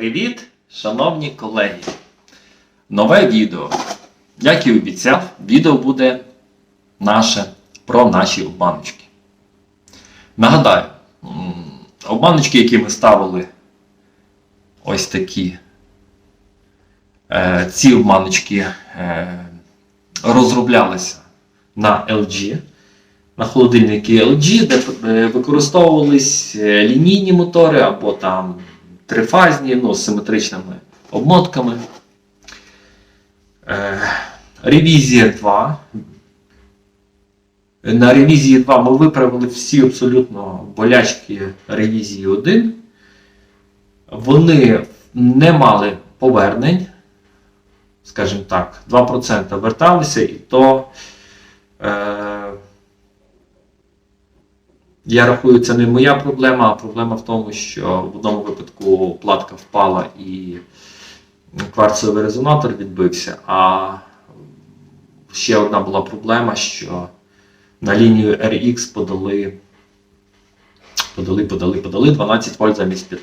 Привіт, шановні колеги! Нове відео. Як і обіцяв, відео буде наше про наші обманочки. Нагадаю, обманочки, які ми ставили ось такі. Е, Ці обманочки е, розроблялися на LG, на холодильники LG, де е, використовувались лінійні мотори або там трифазні, ну, з симетричними обмотками. Е, Ревізія 2. На ревізії 2 ми виправили всі абсолютно болячки ревізії 1. Вони не мали повернень, скажімо так, 2% верталися, і то е, я рахую, це не моя проблема, а проблема в тому, що в одному випадку платка впала і кварцевий резонатор відбився, а ще одна була проблема, що на лінію RX подали, подали, подали, подали 12 вольт замість 5.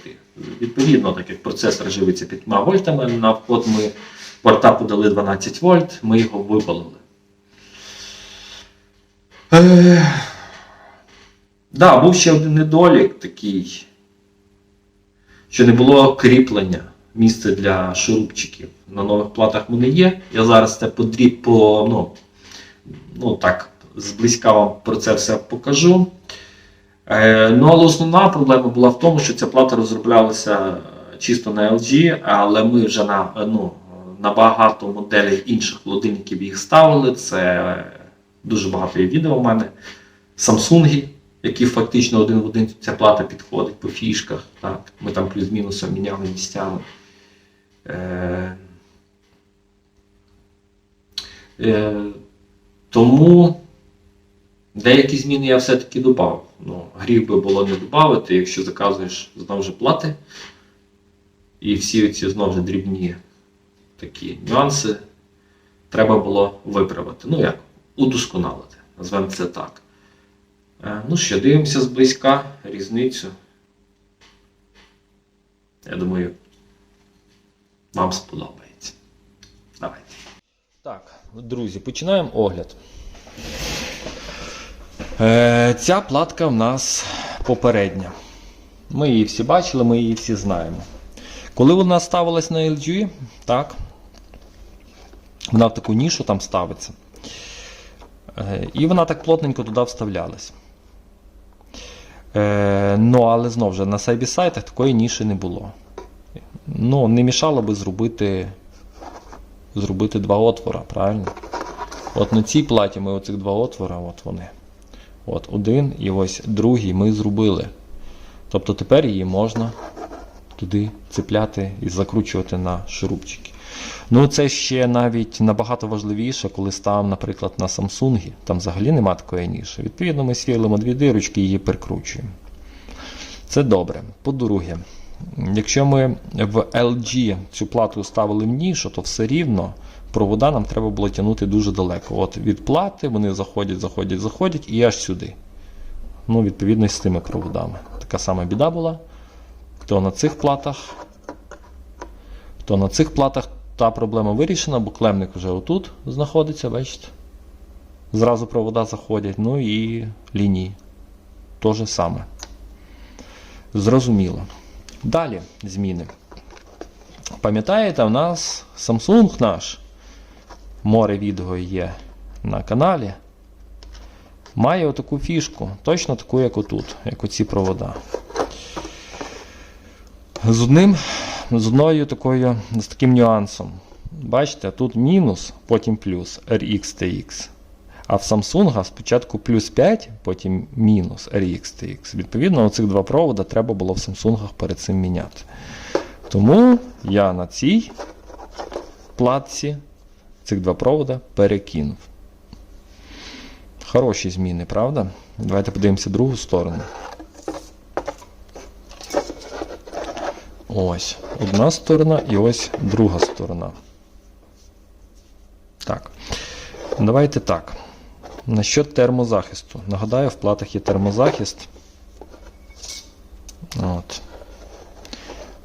Відповідно, так як процесор живиться 5 вольтами, на вход ми порта подали 12 вольт, ми його випалили. Да, був ще один недолік такий, що не було кріплення місце для шурупчиків. На нових платах в мене є. Я зараз це подріб по, ну, ну так, зблизька вам про це все покажу. Е, ну, але основна проблема була в тому, що ця плата розроблялася чисто на LG, але ми вже на, ну, на багато моделей інших холодильників їх ставили. Це дуже багато є відео в мене. Samsung, які фактично один в один ця плата підходить по фішках. Так? Ми там плюс-мінусом міняли місцями. Е, е, тому деякі зміни я все-таки додав. Ну, гріх би було не додати, якщо заказуєш знову ж плати. І всі ці знову ж дрібні такі нюанси треба було виправити. Ну як, удосконалити, назвемо це так. Е, Ну що, дивимося зблизька різницю. Я думаю, вам сподобається. Давайте. Так, друзі, починаємо огляд. Е, ця платка в нас попередня. Ми її всі бачили, ми її всі знаємо. Коли вона ставилась на LG, так, вона в таку нішу там ставиться. Е, І вона так плотненько туди вставлялась. Е, ну, але знову ж на сайбі сайтах такої ніші не було. Ну, не мішало би зробити, зробити два отвора, правильно? От на цій платі ми оцих два отвора, от вони. От один і ось другий ми зробили. Тобто тепер її можна туди цепляти і закручувати на шурупчики. Ну, це ще навіть набагато важливіше, коли ставимо, наприклад, на Samsung. Там взагалі нема такої ніші. Відповідно, ми свілимо дві дирочки і її прикручуємо. Це добре. По-друге, якщо ми в LG цю плату ставили в нішу, то все рівно провода нам треба було тягнути дуже далеко. От від плати вони заходять, заходять, заходять і аж сюди. Ну, відповідно, з тими проводами. Така сама біда була. То на цих платах, то на цих платах та проблема вирішена, бо клемник вже отут знаходиться, бачите? Зразу провода заходять, ну і лінії. То же саме. Зрозуміло. Далі зміни. Пам'ятаєте, у нас Samsung наш, море відео є на каналі. Має отаку фішку, точно таку, як отут, як оці провода. З одним, з одною такою, з таким нюансом. Бачите, тут мінус, потім плюс RX TX. А в Samsung спочатку плюс 5, потім мінус RX TX. Відповідно, оцих два провода треба було в Samsung перед цим міняти. Тому я на цій платці цих два провода перекинув. Хороші зміни, правда? Давайте подивимося другу сторону. Ось одна сторона і ось друга сторона. Так. Давайте так. Насчет термозахисту. Нагадаю, в платах є термозахист. От.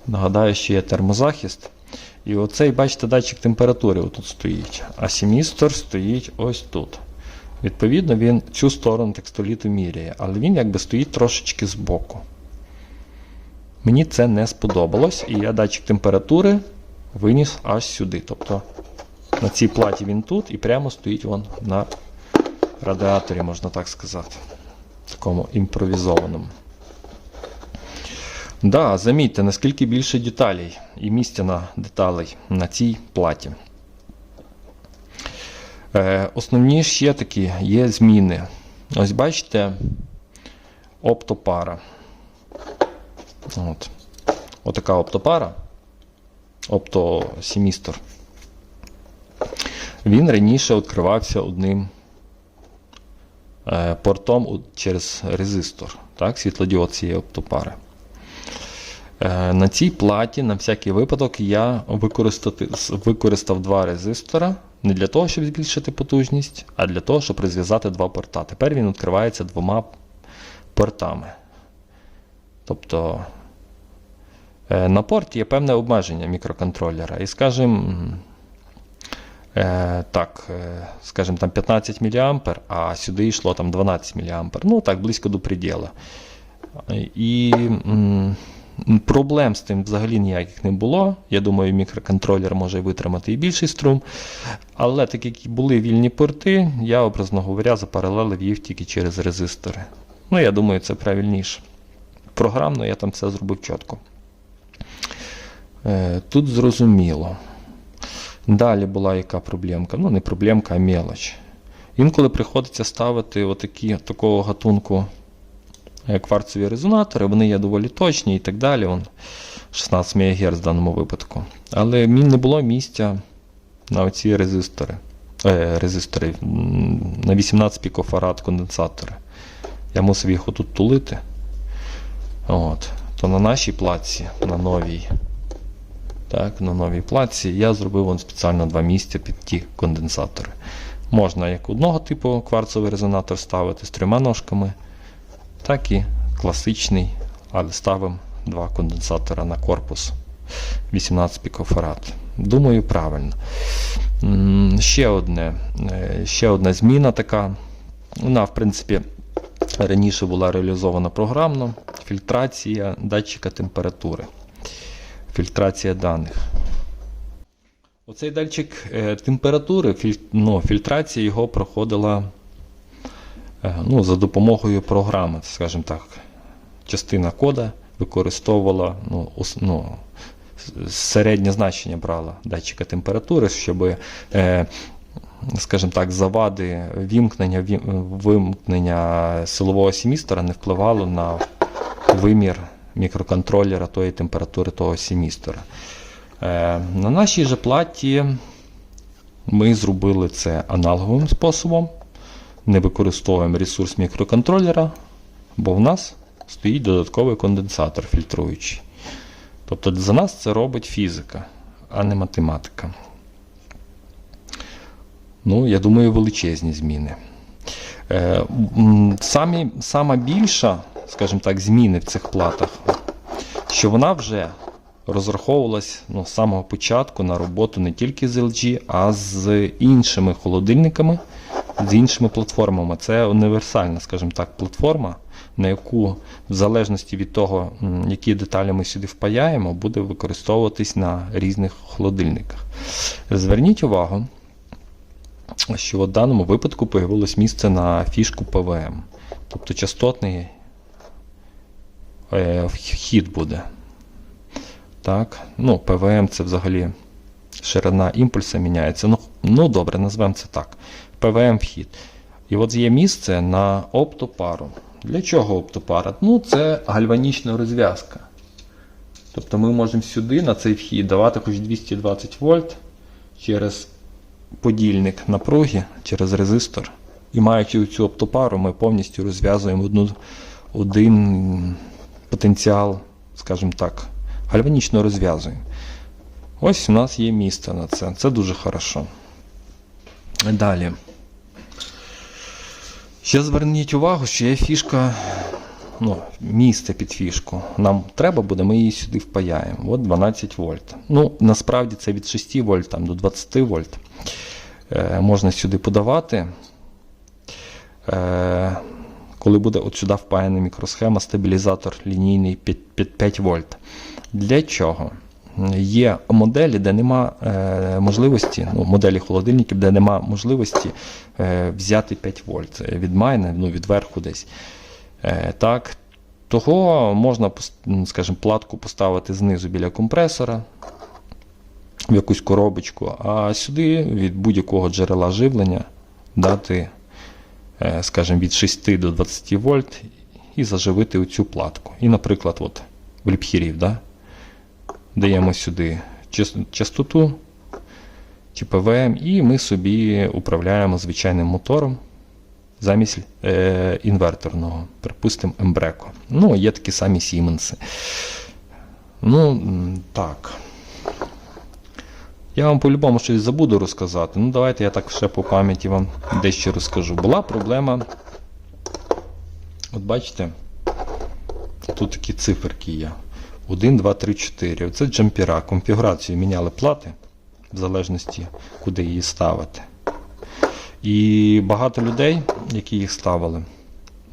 Нагадаю, що є термозахист. І оцей, бачите, датчик температури отут стоїть, а семістор стоїть ось тут. Відповідно, він цю сторону текстоліту міряє, але він якби стоїть трошечки збоку. Мені це не сподобалось, і я датчик температури виніс аж сюди. Тобто на цій платі він тут і прямо стоїть він на радіаторі, можна так сказати. Такому імпровізованому. Да, замітьте, наскільки більше деталей і місця на деталей на цій платі. Е, основні ще такі є зміни. Ось бачите, оптопара. От. Отака оптопара. Оптосемістр. Він раніше відкривався одним е, портом через резистор, так, світлодіод цієї оптопари. Е, На цій платі, на всякий випадок, я використав два резистора не для того, щоб збільшити потужність, а для того, щоб розв'язати два порта. Тепер він відкривається двома портами. Тобто на порті є певне обмеження мікроконтролера. І, скажімо, Е, так, е, скажімо, там 15 мА, а сюди йшло там 12 мА. Ну, так, близько до приділа. І проблем з тим взагалі ніяких не було. Я думаю, мікроконтролер може витримати і більший струм. Але так як були вільні порти, я, образно говоря, запаралелив їх тільки через резистори. Ну, я думаю, це правильніше. Програмно я там все зробив чітко. Е, Тут зрозуміло. Далі була яка проблемка? Ну, не проблемка, а мелоч. Інколи приходиться ставити отакі, такого гатунку е, кварцеві резонатори, вони є доволі точні і так далі. Вон 16 МГц в даному випадку. Але мені не було місця на оці резистори. Е, резистори на 18 пікофарад конденсатори. Я мусив їх отут тулити. От. То на нашій платці, на новій, так, на новій платці я зробив вон спеціально два місця під ті конденсатори. Можна як одного типу кварцевий резонатор ставити з трьома ножками, так і класичний, але ставимо два конденсатора на корпус 18 пікофарад. Думаю, правильно. Ще одне, е, ще одна зміна така. Вона, в принципі, раніше була реалізована програмно. Фільтрація датчика температури фільтрація даних. Оцей датчик е, температури, ну, фільтрація його проходила е, ну, за допомогою програми, скажімо так. Частина кода використовувала ну, ну, середнє значення брала датчика температури, щоб, е, скажімо так, завади вімкнення, вім- вимкнення силового семістра не впливало на вимір мікроконтролера тої температури того семістора. Е, на нашій же платі ми зробили це аналоговим способом. Не використовуємо ресурс мікроконтролера, бо в нас стоїть додатковий конденсатор фільтруючий. Тобто за нас це робить фізика, а не математика. Ну, я думаю, величезні зміни. Е, Самі, сама більша, скажімо так, зміни в цих платах, що вона вже розраховувалась ну, з самого початку на роботу не тільки з LG, а з іншими холодильниками, з іншими платформами. Це універсальна, скажімо так, платформа, на яку, в залежності від того, які деталі ми сюди впаяємо, буде використовуватись на різних холодильниках. Зверніть увагу, що в даному випадку появилось місце на фішку ПВМ. Тобто частотний е, вхід буде. Так, ну, ПВМ це взагалі ширина імпульсу міняється. Ну, ну добре, назвемо це так. ПВМ вхід. І от є місце на оптопару. Для чого оптопара? Ну, це гальванічна розв'язка. Тобто ми можемо сюди на цей вхід давати хоч 220 вольт через подільник напруги через резистор. І маючи цю оптопару, ми повністю розв'язуємо одну, один потенціал, скажімо так, гальванічно розв'язуємо. Ось у нас є місце на це. Це дуже хорошо. Далі. Ще зверніть увагу, що є фішка ну, місце під фішку. Нам треба буде, ми її сюди впаяємо. От 12 вольт. Ну, насправді це від 6 вольт там, до 20 вольт. Е, можна сюди подавати. Е, коли буде от сюди впаяна мікросхема, стабілізатор лінійний під, під 5 вольт. Для чого? Є моделі, де нема е, можливості, ну, моделі холодильників, де нема можливості е, взяти 5 вольт від майна, ну, від верху десь. Е, так, того можна, скажімо, платку поставити знизу біля компресора в якусь коробочку, а сюди від будь-якого джерела живлення дати, скажімо, від 6 до 20 вольт і заживити оцю платку. І, наприклад, от в ліпхірів, да? даємо сюди частоту, чи ПВМ, і ми собі управляємо звичайним мотором замість е, інверторного, припустимо, Ембреко. Ну, є такі самі Сіменси. Ну, так. Я вам по-любому щось забуду розказати. Ну, давайте я так ще по пам'яті вам дещо розкажу. Була проблема. От бачите, тут такі циферки є. 1, 2, 3, 4. Оце джампера. Конфігурацію міняли плати, в залежності, куди її ставити. І багато людей, які їх ставили,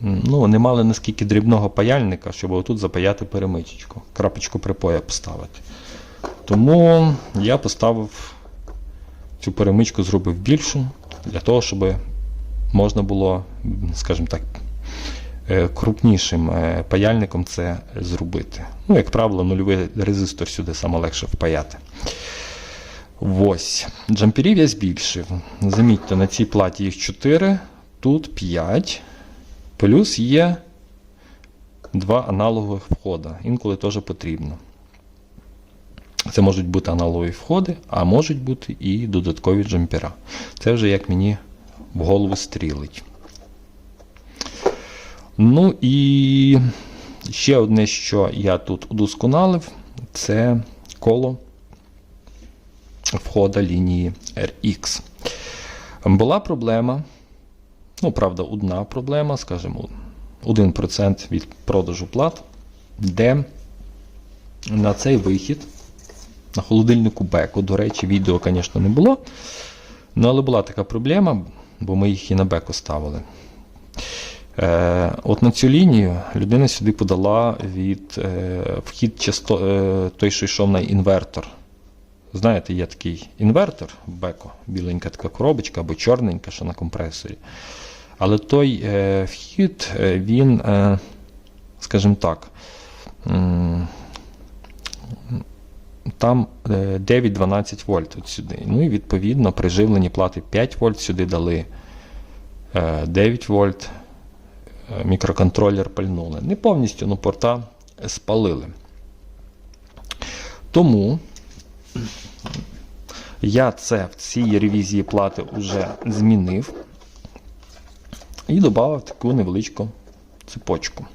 ну, не мали наскільки дрібного паяльника, щоб отут запаяти перемичечку, крапочку припоя поставити. Тому я поставив цю перемичку, зробив більшу, для того, щоб можна було, скажімо так, е, крупнішим е, паяльником це зробити. Ну, як правило, нульовий резистор сюди саме легше впаяти. Ось. Джамперів я збільшив. Замітьте, на цій платі їх 4, тут 5. Плюс є два аналогових входа. Інколи теж потрібно. Це можуть бути аналогові входи, а можуть бути і додаткові джампера. Це вже як мені в голову стрілить. Ну і ще одне, що я тут удосконалив, це коло входа лінії RX. Була проблема, ну, правда, одна проблема, скажімо, 1% від продажу плат, де на цей вихід, на холодильнику Беку, до речі, відео, звісно, не було. Ну, але була така проблема, бо ми їх і на Беку ставили. Е, от на цю лінію людина сюди подала від е, вхід часто, е, той, що йшов на інвертор. Знаєте, є такий інвертор Беко, біленька така коробочка або чорненька, що на компресорі. Але той е, вхід, е, він, е, скажімо так, там е, 9-12 вольт от сюди. Ну і відповідно при живленні плати 5 вольт, сюди дали е, 9 вольт, е, мікроконтролер пальнули. Не повністю, ну порта спалили. Тому я це в цій ревізії плати вже змінив і додав таку невеличку цепочку.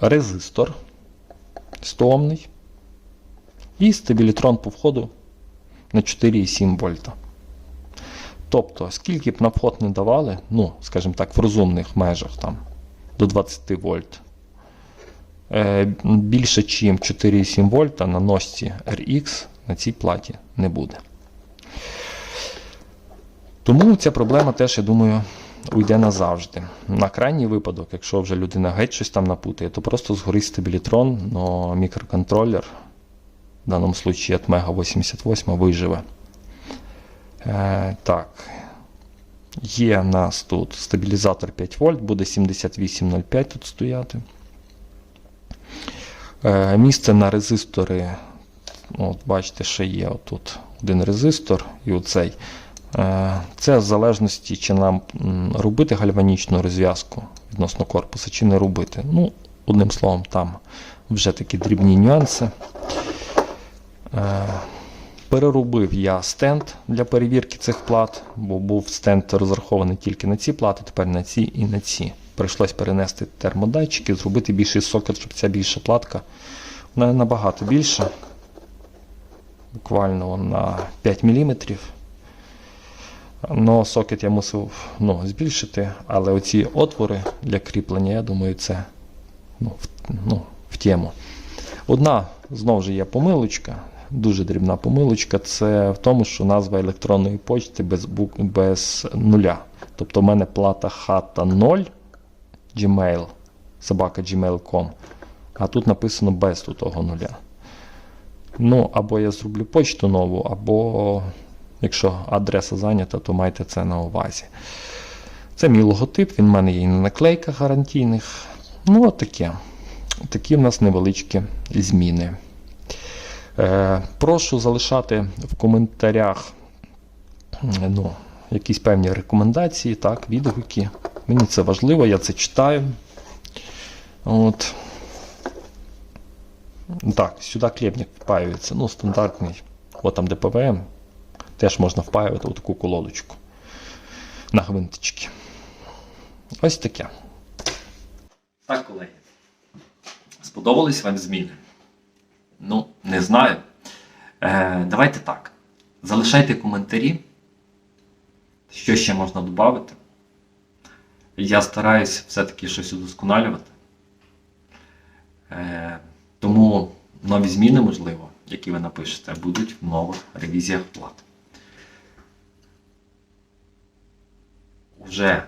Резистор стомний і стабілітрон по входу на 4,7 вольта. Тобто, скільки б на вход не давали, ну, скажімо так, в розумних межах там, до 20 вольт, е, більше, ніж 4,7 вольта на носці RX на цій платі не буде. Тому ця проблема теж, я думаю, уйде назавжди. На крайній випадок, якщо вже людина геть щось там напутає, то просто згорить стабілітрон, но мікроконтролер, в даному случаї Atmega 88 виживе. Е, так. Є в нас тут стабілізатор 5 вольт, буде 7805 тут стояти. Е, місце на резистори. От, бачите, ще є отут один резистор і оцей. Е, Це в залежності, чи нам робити гальванічну розв'язку відносно корпусу, чи не робити. Ну, одним словом, там вже такі дрібні нюанси. Е, Переробив я стенд для перевірки цих плат, бо був стенд розрахований тільки на ці плати, тепер на ці і на ці. Прийшлось перенести термодатчики, зробити більший сокет, щоб ця більша платка. Вона набагато більша. Буквально на 5 мм. Но сокет я мусив ну, збільшити, але оці отвори для кріплення, я думаю, це ну, в, ну, в тему. Одна знову ж є помилочка, дуже дрібна помилочка. Це в тому, що назва електронної почти без, бук- без нуля. Тобто в мене плата хата 0 Gmail, собака gmail.com, а тут написано без того нуля. Ну, або я зроблю почту нову, або якщо адреса зайнята, то майте це на увазі. Це мій логотип, він в мене є і на наклейках гарантійних. Ну, от. Такі в нас невеличкі зміни. Е, прошу залишати в коментарях ну, якісь певні рекомендації, так, відгуки. Мені це важливо, я це читаю. От. Так, сюди клепник впаюється. Ну, стандартний. От там де. Теж можна впаювати таку колодочку. На гвинтички. Ось таке. Так, колеги. Сподобались вам зміни? Ну, не знаю. Е, давайте так. Залишайте коментарі, що ще можна додати. Я стараюсь все-таки щось удосконалювати. Е, тому нові зміни, можливо, які ви напишете, будуть в нових ревізіях плат. Уже е,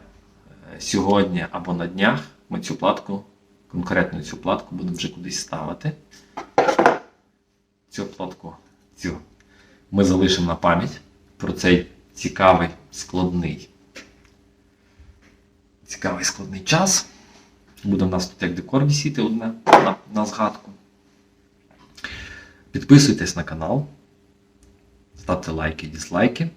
сьогодні або на днях ми цю платку, конкретно цю платку будемо вже кудись ставити. Цю платку цю ми залишимо на пам'ять про цей цікавий складний. Цікавий складний час. Буде в нас тут як декор висіти одне на, на згадку. Підписуйтесь на канал, ставте лайки, дізлайки.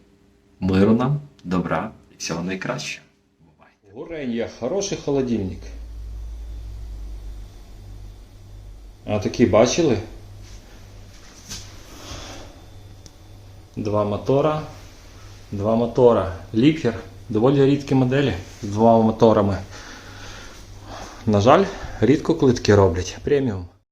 Миру нам, добра і всього найкращого. Бувайте. Гуренья, хороший холодильник. А такі бачили? Два мотора. Два мотора. Лікер. Доволі рідкі моделі з двома моторами. На жаль, рідко коли такі роблять. Преміум.